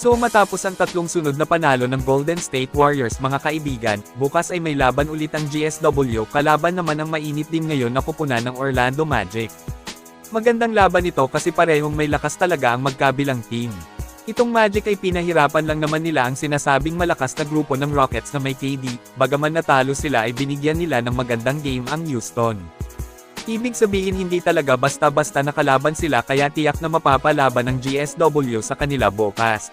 So matapos ang tatlong sunod na panalo ng Golden State Warriors mga kaibigan, bukas ay may laban ulit ang GSW kalaban naman ang mainit din ngayon na kupunan ng Orlando Magic. Magandang laban ito kasi parehong may lakas talaga ang magkabilang team. Itong Magic ay pinahirapan lang naman nila ang sinasabing malakas na grupo ng Rockets na may KD, bagaman natalo sila ay binigyan nila ng magandang game ang Houston. Ibig sabihin hindi talaga basta-basta nakalaban sila kaya tiyak na mapapalaban ng GSW sa kanila bukas.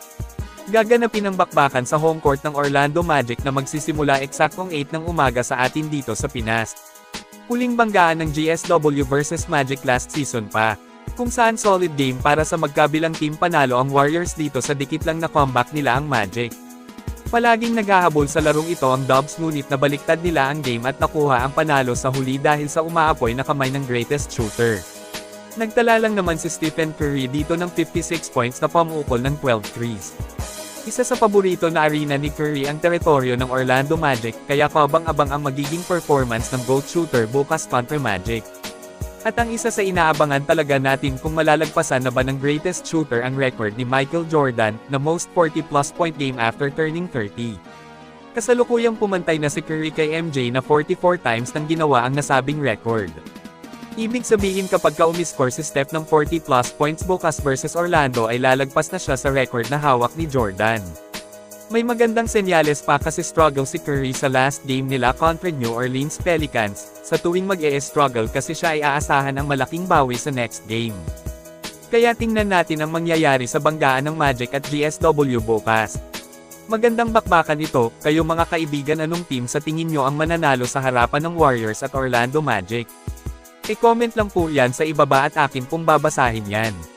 Gaganapin ang bakbakan sa home court ng Orlando Magic na magsisimula eksaktong 8 ng umaga sa atin dito sa Pinas. Huling banggaan ng GSW versus Magic last season pa. Kung saan solid game para sa magkabilang team panalo ang Warriors dito sa dikit lang na comeback nila ang Magic. Palaging naghahabol sa larong ito ang Dubs ngunit nabaliktad nila ang game at nakuha ang panalo sa huli dahil sa umaapoy na kamay ng greatest shooter. Nagtala lang naman si Stephen Curry dito ng 56 points na pamukol ng 12 threes. Isa sa paborito na arena ni Curry ang teritoryo ng Orlando Magic, kaya kabang-abang ang magiging performance ng GOAT shooter bukas kontra Magic. At ang isa sa inaabangan talaga natin kung malalagpasan na ba ng greatest shooter ang record ni Michael Jordan, na most 40-plus point game after turning 30. Kasalukuyang pumantay na si Curry kay MJ na 44 times nang ginawa ang nasabing record. Ibig sabihin kapag ka umiscore si Steph ng 40 plus points bukas versus Orlando ay lalagpas na siya sa record na hawak ni Jordan. May magandang senyales pa kasi struggle si Curry sa last game nila kontra New Orleans Pelicans, sa tuwing mag -e struggle kasi siya ay aasahan ang malaking bawi sa next game. Kaya tingnan natin ang mangyayari sa banggaan ng Magic at GSW bukas. Magandang bakbakan ito, kayo mga kaibigan anong team sa tingin nyo ang mananalo sa harapan ng Warriors at Orlando Magic? I-comment lang po yan sa ibaba at akin pong babasahin yan.